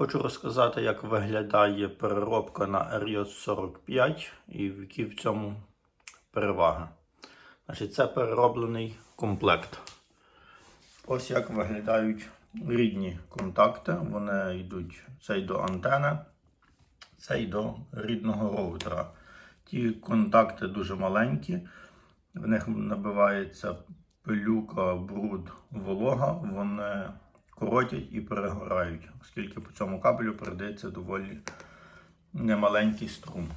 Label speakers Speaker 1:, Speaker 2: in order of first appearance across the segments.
Speaker 1: Хочу розказати, як виглядає переробка на Riot 45 і які в цьому переваги. Значить, це перероблений комплект. Ось як виглядають рідні контакти. Вони йдуть цей до антени, цей до рідного роутера. Ті контакти дуже маленькі, в них набивається пилюка, бруд, волога. Вони коротять і перегорають, оскільки по цьому кабелю передається доволі немаленький струм.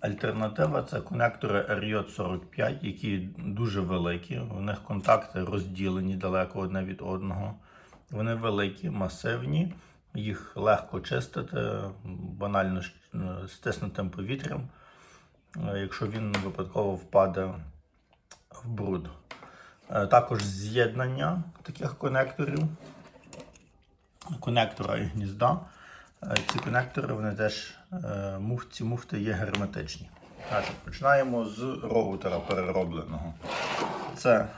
Speaker 1: Альтернатива це конектори Riot 45, які дуже великі. У них контакти розділені далеко одне від одного. Вони великі, масивні, їх легко чистити, банально стиснутим повітрям, е, якщо він випадково впаде в бруд. Е, Також з'єднання таких конекторів, конектора і гнізда. Е, Ці конектори вони теж е, ці муфти є герметичні. Значить, починаємо з роутера переробленого. Це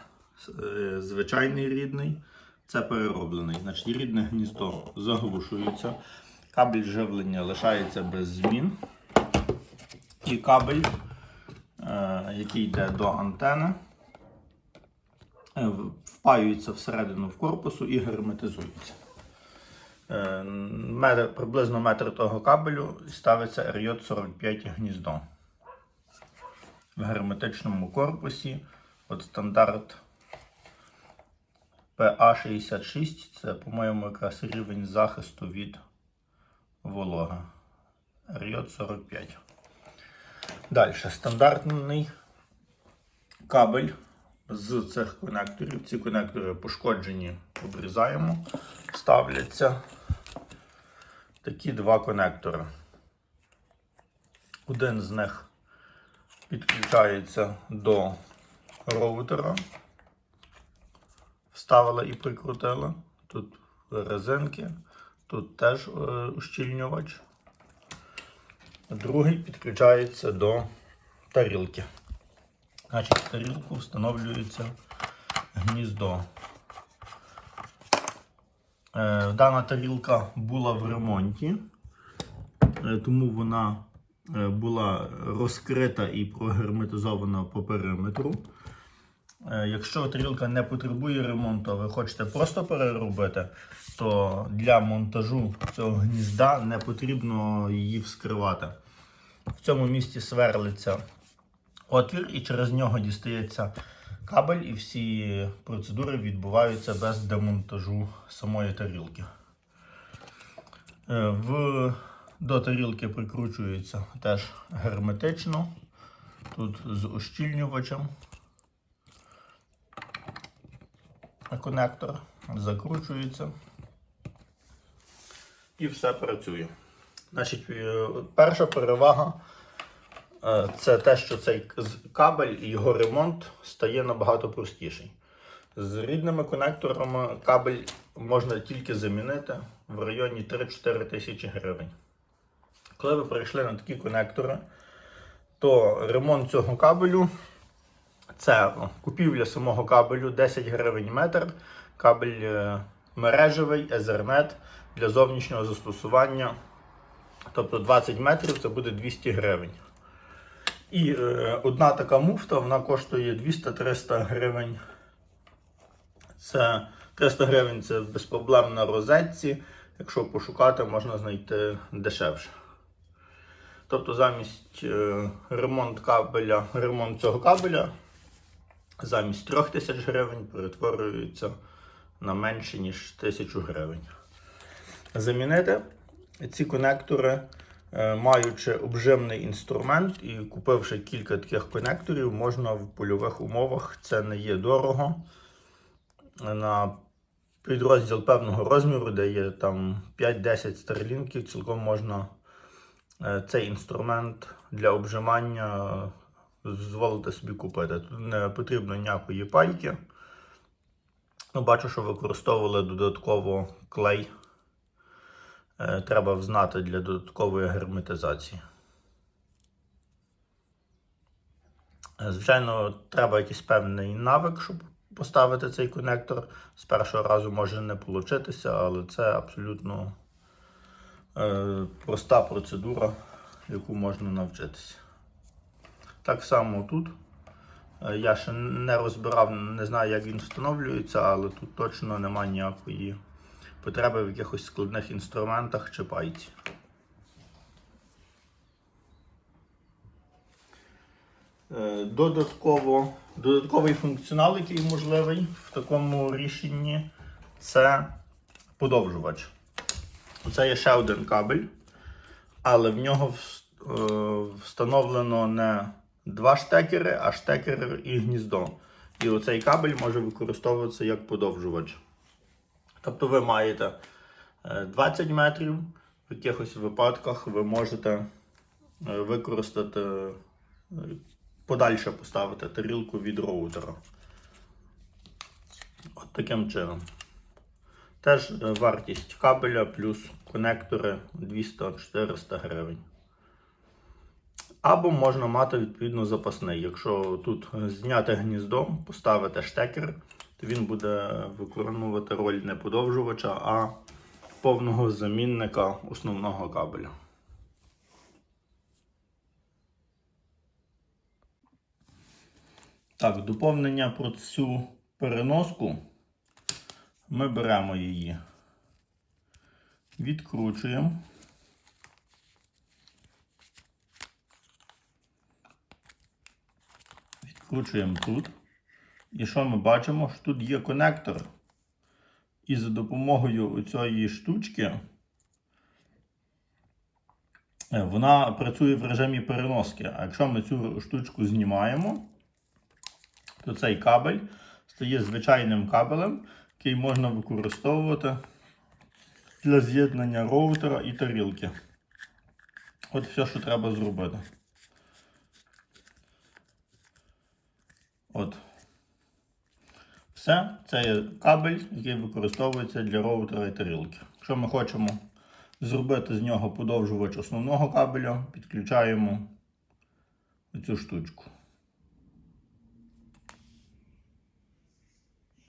Speaker 1: звичайний рідний, це перероблений. Значить, рідне гніздо заглушується, кабель живлення лишається без змін. І кабель, який йде до антени, впаюється всередину в корпусу і герметизується. Е, Метр, приблизно метр того кабелю ставиться Riot 45 гніздо. В герметичному корпусі от стандарт PA66 це, по-моєму, якраз рівень захисту від вологи. Riot 45. Далі стандартний кабель з цих конекторів. Ці конектори пошкоджені, обрізаємо, ставляться такі два конектори. Один з них підключається до роутера. Вставили і прикрутили. Тут резинки, тут теж е, ущільнювач. Другий підключається до тарілки. Значить, в тарілку встановлюється гніздо. Е, Дана тарілка була в ремонті, е, тому вона е, була розкрита і прогерметизована по периметру. Якщо тарілка не потребує ремонту, а ви хочете просто переробити, то для монтажу цього гнізда не потрібно її вскривати. В цьому місці сверлиться отвір, і через нього дістається кабель, і всі процедури відбуваються без демонтажу самої тарілки. Е, В, до тарілки прикручується теж герметично, тут з ущільнювачем. Конектор закручується і все працює. Значить, е, перша перевага це те, що цей кабель і його ремонт стає набагато простіший. З рідними конекторами кабель можна тільки замінити в районі 3-4 тисячі гривень. Коли ви перейшли на такі конектори, то ремонт цього кабелю це купівля самого кабелю 10 гривень метр, кабель е, мережевий, Ethernet для зовнішнього застосування. Тобто 20 метрів це буде 200 гривень. І е, одна така муфта вона коштує 200-300 гривень. Це 300 гривень це без проблем на розетці. Якщо пошукати, можна знайти дешевше. Тобто замість е, ремонт кабеля, ремонт цього кабеля замість 3000 гривень перетворюється на менше, ніж 1000 гривень. Замінити ці конектори, маючи обжимний інструмент і купивши кілька таких конекторів, можна в польових умовах. Це не є дорого. На підрозділ певного розміру, де є там 5-10 старлінків, цілком можна е, цей інструмент для обжимання дозволити собі купити. Тут не потрібно ніякої пайки. Ну, бачу, що використовували додатково клей. Е, Треба взнати для додаткової герметизації. Е, Звичайно, треба якийсь певний навик, щоб поставити цей конектор. З першого разу може не получитися, але це абсолютно е, проста процедура, яку можна навчитися. Так само тут. Е, Я ще не розбирав, не знаю, як він встановлюється, але тут точно немає ніякої потреби в якихось складних інструментах чи пайці. Е, Додатково, додатковий функціонал, який можливий в такому рішенні, це подовжувач. Це є ще один кабель, але в нього е, встановлено не два штекери, а штекер і гніздо. І оцей кабель може використовуватися як подовжувач. Тобто ви маєте е, 20 метрів, в якихось випадках ви можете е, використати е, подальше поставити тарілку від роутера. От таким чином. Теж е, вартість кабеля плюс конектори 200-400 гривень. Або можна мати відповідно запасний. Якщо тут е, зняти гніздо, поставити штекер, то він буде виконувати роль не подовжувача, а повного замінника основного кабеля. Так, доповнення про цю переноску. Ми беремо її, відкручуємо. Відкручуємо тут. І що ми бачимо? Що тут є конектор. І за допомогою цієї штучки е, вона працює в режимі переноски. А якщо ми цю штучку знімаємо, то цей кабель стає звичайним кабелем, який можна використовувати для з'єднання роутера і тарілки. От все, що треба зробити. От. Все, це є кабель, який використовується для роутера і тарілки. Якщо ми хочемо зробити з нього подовжувач основного кабелю, підключаємо цю штучку.